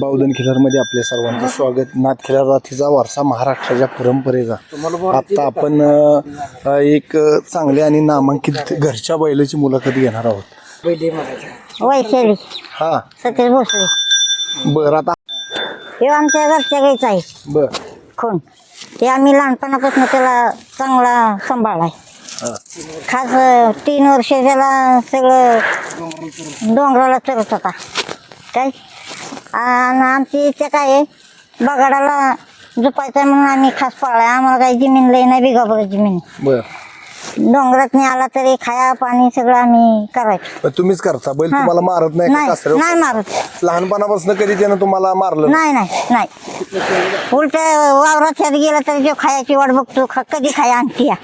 बावधन खिलारमध्ये आपल्या सर्वांचं स्वागत. नाथ खिलार राथीचा वारसा महाराष्ट्राच्या परंपरेचा. आता आपण एक अ, चांगल्या आणि नामांकित घरच्या बैलाची मुलाखत घेणार आहोत. वैशाली हा. सतीश भोसले बर आता हे आमच्या घरच्या गाईच आहे. बर. खून. ते आम्ही लहानपणापासून त्याला चांगला सांभाळलाय. खास तीन वर्ष त्याला सगळं डोंगराला चरत होता. काय? आणि आमची इच्छा काय आहे? बगाडाला झोपायचं म्हणून आम्ही खास पाळलाय. आम्हाला काही जमीन लई नाही बिगाबर जमीन बर. डोंगरात आला तरी खाया पाणी सगळं आम्ही करायचं. पण तुम्हीच करता. बैल हा. तुम्हाला मारत नाही का नाही कासऱ्यावर? नाही मारत. लहानपणापासून कधी त्यानं तुम्हाला मारलं नाही? नाही नाही उलट वावरात शेत गेला तरी जो खायची वाट बघतो ख- कधी खाया आणती या.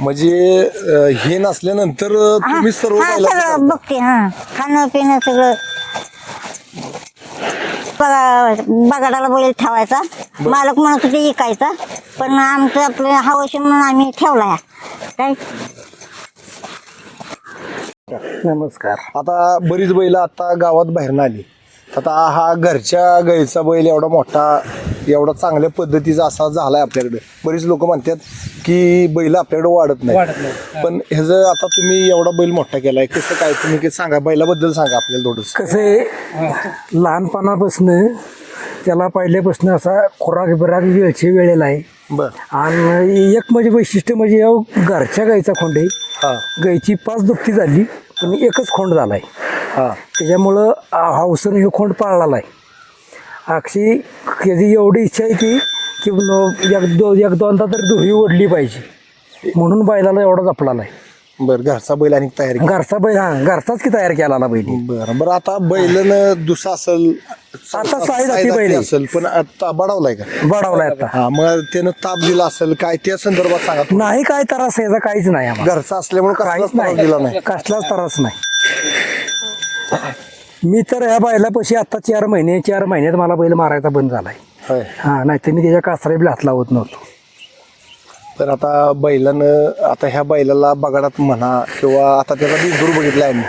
म्हणजे अ, हे नसल्यानंतर अ, हा, तुम्ही सर्व हा, बैलाचं सगळं करता. बघते हा. खाणं पिणं सगळं. बघा बगाडाला बैल ठेवायचा. मालक म्हणत होते विकायचा पण आमचं आपलं हवशी म्हणून आम्ही ठेवला या. काय नमस्कार. आता बरीच बैल आता गावात बाहेर आली. आता हा घरच्या गाईचा बैल एवढा मोठा एवढा चांगल्या पद्धतीचा असा झालाय आपल्याकडे. बरीच लोक म्हणतात की बैल आपल्याकडे वाढत नाही. पण ह्याचं आता तुम्ही एवढा बैल मोठा केलाय कसं काय? तुम्ही सांगा बैलाबद्दल सांगा आपल्याला थोडस. कसं आहे लहानपणापासून त्याला पहिल्यापासून असा खोराक बिराक वेळचे वेळेला आहे. बर. आणि एक म्हणजे वैशिष्ट्य म्हणजे या घरच्या गाईचा खोंड आहे. हा. गाईची पाच दुपटी झाली पण एकच खोंड झालाय. हा. त्याच्यामुळं हौसन हे खोंड पाळलेला आहे. अक्षी त्याची एवढी इच्छा आहे की की न- एक दो एक दोनदा तरी दुरी ओढली पाहिजे. म्हणून बैलाला एवढा जपलेला आहे बर घरचा बैल आणि तयारी घरचा बैल हा घरचाच की तयार केला बैल. बर बरं आता बैलन दुसरा असेल आता साईड साईड बैल. आहे. असेल पण आता बडवलाय का? बडावलाय आता. हा मग त्यानं ताप दिला असेल काय त्या संदर्भात सांगा. नाही काय त्रास याचा काहीच नाही आम्हाला. घरचा असल्यामुळे काहीच कसलाच त्रास दिला नाही. कसलाच त्रास नाही. मी तर ह्या बैलापाशी आता चार महिने चार महिन्यात मला बैल मारायचा बंद झालाय. होय. हा नाही तर मी त्याच्या कासऱ्या बी हात लावत नव्हतो. तर आता बैलानं आता ह्या बैलाला बगाडात म्हणा किंवा आता त्याचा बिंदूर बघितलाय मी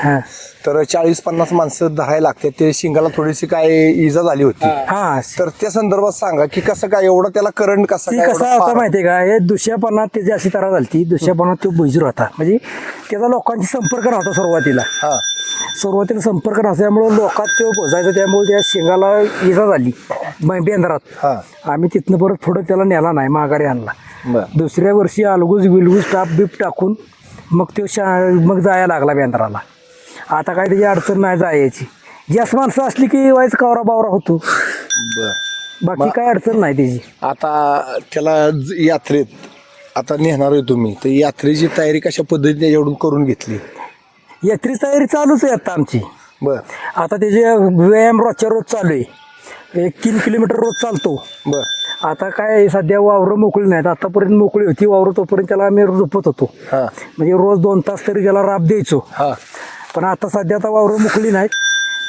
तर चाळीस पन्नास माणसं धरायला लागते. ते शिंगाला थोडीशी काय इजा झाली होती. हा. तर त्या संदर्भात सांगा की कसं काय एवढं त्याला करंट कसं ती काय कसं एवढं फार- माहितीये का? हे दुसऱ्यापणात त्याची अशी तरा झाली दुसऱ्यापणात तो बैजूर होता. म्हणजे त्याचा लोकांशी संपर्क नव्हता सुरुवातीला. हा. सुरुवातीला संपर्क नसल्यामुळं लोकात तो बोजायचा त्यामुळे त्या शिंगाला इजा झाली. ब- बेंद्रात हा. आम्ही तिथनं परत पुढं त्याला नेला नाही माघारी आणला. बर. दुसऱ्या वर्षी अलगूज विलगूज टाप बीप टाकून मग तो शा मग जायला लागला बेंद्राला आता काय त्याची अडचण नाही जायची. जास्त माणसं असली की व्हायचं कावरा बावरा होतो. बर. बाकी काय अडचण नाही त्याची. आता त्याला ज- यात्रेत आता नेणार आहे तुम्ही. तर यात्रेची तयारी कशा पद्धतीने त्याच्याकडून करून घेतली? यात्री तयारी चालूच आहे आता आमची. बर. आता त्याचे व्यायाम रोजच्या रोज चालू आहे. एक तीन किलोमीटर रोज चालतो. बर. आता काय सध्या वावरं मोकळी नाहीत. आतापर्यंत मोकळी होती. वावरं तोपर्यंत त्याला आम्ही झोपत होतो. हा. म्हणजे रोज दोन तास तरी त्याला राब द्यायचो. हा. पण आता सध्या आता वावरं मोकळी नाहीत.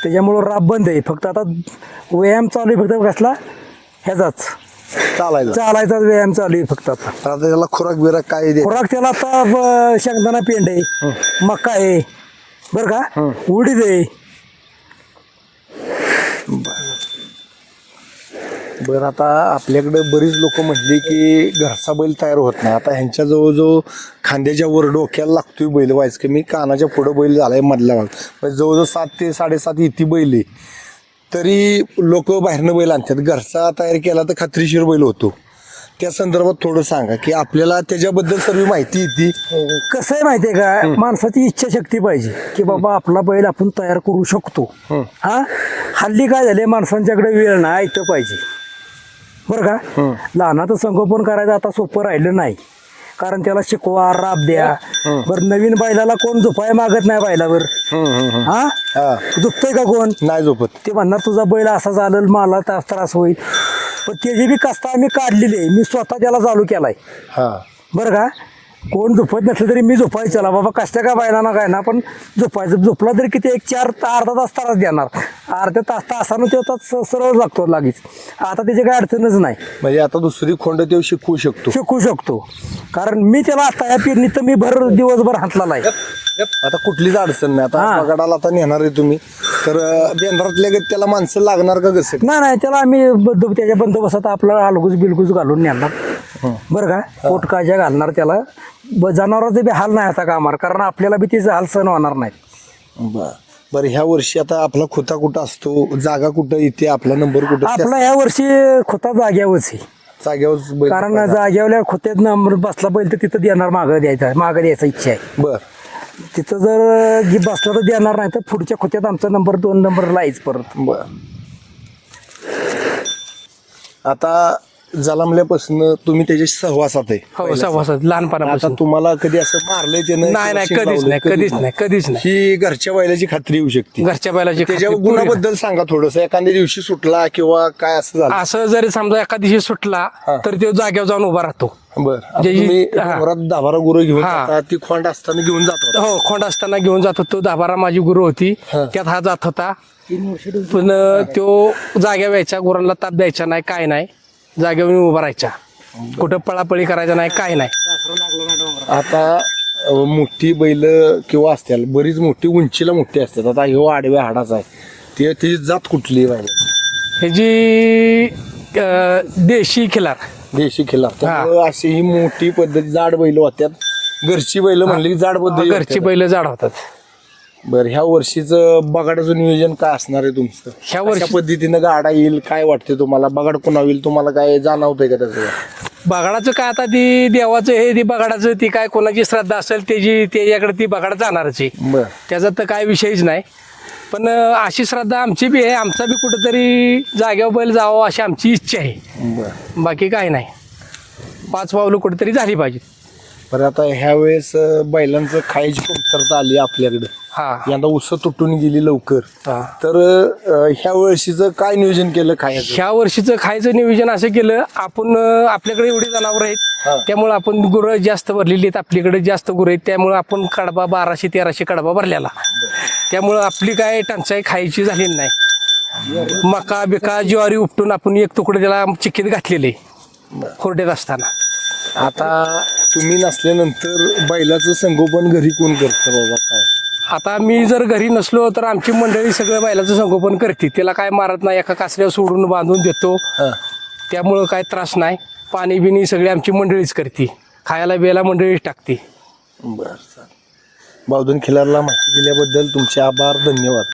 त्याच्यामुळं राब बंद आहे. फक्त आता व्यायाम चालू आहे फक्त कसला ह्याचाच. चालायचं. चालायचाच व्यायाम चालू आहे फक्त आता. आता त्याला खुराक बिराक काय दे खुराक त्याला आता शेंगदाणा पेंड आहे मका आहे बरं का? उडीद आहे बरं आता आपल्याकडे बरीच लोक म्हणली की घरचा बैल तयार होत नाही. आता ह्यांच्या जवळजवळ खांद्याच्या वर डोक्याला लागतोय बैल व्हायचं की मी कानाच्या पुढं बैल झालाय मधला भाग जवळजवळ सात ते साडेसात इथे बैल आहे. तरी लोक बाहेरनं बैल आणतात. घरचा तयार केला तर खात्रीशीर बैल होतो. त्या संदर्भात थोडं सांगा की आपल्याला त्याच्याबद्दल सर्व माहिती येते कसं आहे माहितीये का? माणसाची इच्छाशक्ती पाहिजे की बाबा आपला बैल आपण तयार करू शकतो. हा? हल्ली काय झाले माणसांच्याकडे वेळ नाही इथं पाहिजे. बरं का? लहानाचं संगोपन करायचं आता सोपं राहिलं नाही. कारण त्याला शिकवा राब द्या. बरं नवीन बैलाला कोण झोपाय मागत नाही बैलावर हा हा झोपतंय का कोण? नाही झोपत. ते म्हणणार तुझा बैल असा चालेल मला त्रास त्रास होईल. पण त्याची बी कस्ता आम्ही काढलेली आहे. मी स्वतः त्याला चालू केलाय. हा. बरं का? कोण झोपत नसलं तरी मी झोपायचं. चला बाबा कष्ट का बायला ना काय ना पण झोपायचं. झोपला तरी किती एक चार अर्धा तास तास देणार. अर्ध्या तास तासानं तो तास सरळ लागतो लागीच. आता त्याची काय अडचणच नाही. म्हणजे आता दुसरी खोंड ते शिकवू शकतो. शिकू शकतो. कारण मी त्याला आता या पेरणीत तर मी भर दिवसभर हातला आहे आता कुठलीच अडचण नाही. आता. बगाडाला आता नेणार आहे तुम्ही. तर बेंद्रातल्या त्याला माणसं लागणार का कसं? नाही नाही. त्याला आम्ही त्याच्या बंदोबस्तात आपला अलगूज बिलगूज घालून नेणार. बरं का? पोट काळज्या घालणार त्याला. ब- जनावरांचे बी हाल नाही आता कामार कारण आपल्याला बी तिचे हाल सहन होणार नाहीत बर. बरं ह्या वर्षी आता आपला खोता कुठं असतो? जागा कुठं इथे? आपला नंबर कुठं? आपला या वर्षी खोता जाग्यावरच आहे. जागेवर बैल कारण. जाग्यावल्या खोत्यात नंबर बसला बैल तर तिथं देणार मागं द्यायचा मागं द्यायचा इच्छा आहे. बर. तिथं जर गी- बसला तर देणार नाही तर पुढच्या खोत्यात आमचा नंबर दोन नंबर लाईच परत. बर. आता जलमल्यापासून तुम्ही त्याच्या सहवासात आहे. हो सभासद आता लहानपणापासून. तुम्हाला कधी असं मारलंय त्यानं नाही नाही कधीच नाही? कधीच नाही कधीच नाही. ही घरच्या बैलाची खात्री येऊ शकते. घरच्या बैलाची त्याच्या खात्री पूर्ण- गुणाबद्दल सांगा थोडस. एखाद्या दिवशी सुटला किंवा काय असं झालं? असं जरी समजा एका दिवशी सुटला हा. तर तो जागेवर जाऊन उभा राहतो. बर. आता जे- तुम्ही हा. डोंगरात दहा बारा गुरु घेऊन हा. जाता, ती खोंड असताना घेऊन जातो हो खोंड असताना घेऊन जात होतो. दहा बारा माझी गुरु होती. हा. त्यात हा जात होता. पण तो जाग्यावर यायचा गुरांना ताप द्यायचा नाही काय नाही. जागेवर उभा राहायचा कुठं पळापळी करायचा नाही काय नाही. आता मोठी बैल किंवा असतील बरीच मोठी उंचीला मोठी असतात. आता ह्यो आडव्या हाडाचा आहे. ते त्याची जात कुठली बैलाची? ह्याची देशी खिलार. देशी त्यामुळं अशी ही मोठी पद्धत जाड बैल होत्यात. घरची बैल म्हणली जाड पद्धती घरची बैल जाड होतात. बर ह्या वर्षीचं बगाडाचं नियोजन काय असणार आहे तुमचं? ह्या वर्षी- पद्धतीनं गाडा येईल काय वाटते तुम्हाला? बगाड पुन्हा होईल तुम्हाला काय जाणवतंय का त्याचं? बगाडाचं काय आता ती देवाचं हे ती बगाडाचं ती काय कोणाची श्रद्धा असेल त्याची त्याच्याकडे ती बगाड जाणारच आहे. बर. त्याचा तर काय विषयच नाही. पण अं, अशी श्रद्धा आमची बी आहे आमचा बी कुठंतरी जाग्यावर बैल जावं अशी आमची इच्छा आहे. बर. बाकी काय नाही. पाच पावलं कुठेतरी झाली पाहिजे बरं आता ह्या वेळेस बैलांचं खायची कमतरता आली आपल्याकडे हा. यंदा उस तुटून गेली लवकर. हा. तर अं, ह्या वर्षीचं काय नियोजन केलं खायचं? ह्या वर्षीचं खायचं नियोजन असं केलं आपण अं, आपल्याकडे एवढी जनावर हा. आहेत त्यामुळे आपण गुरं जास्त भरलेली आहेत आपल्याकडे जास्त गुरं आहेत त्यामुळे आपण कडबा बाराशे तेराशे कडबा भरलेला. त्यामुळं आपली काय टंचाई खायची झालेली नाही. मका बिका ज्वारी उपटून आपण एक तुकडे त्याला चिक्कीत घातलेले खोरड्यात असताना. आता तुम्ही नसल्यानंतर बैलाचं संगोपन घरी कोण करतं बाबा काय? आता मी जर घरी नसलो तर आमची मंडळी सगळं बैलाचं संगोपन करते. त्याला काय मारत नाही एका कासऱ्यावर सोडून बांधून देतो. त्यामुळं काय त्रास नाही. पाणी बिणी सगळी आमची मंडळीच करते. खायला बियाला मंडळीच टाकते. बरं बावधन खिलारला माहिती दिल्याबद्दल तुमचे आभार धन्यवाद.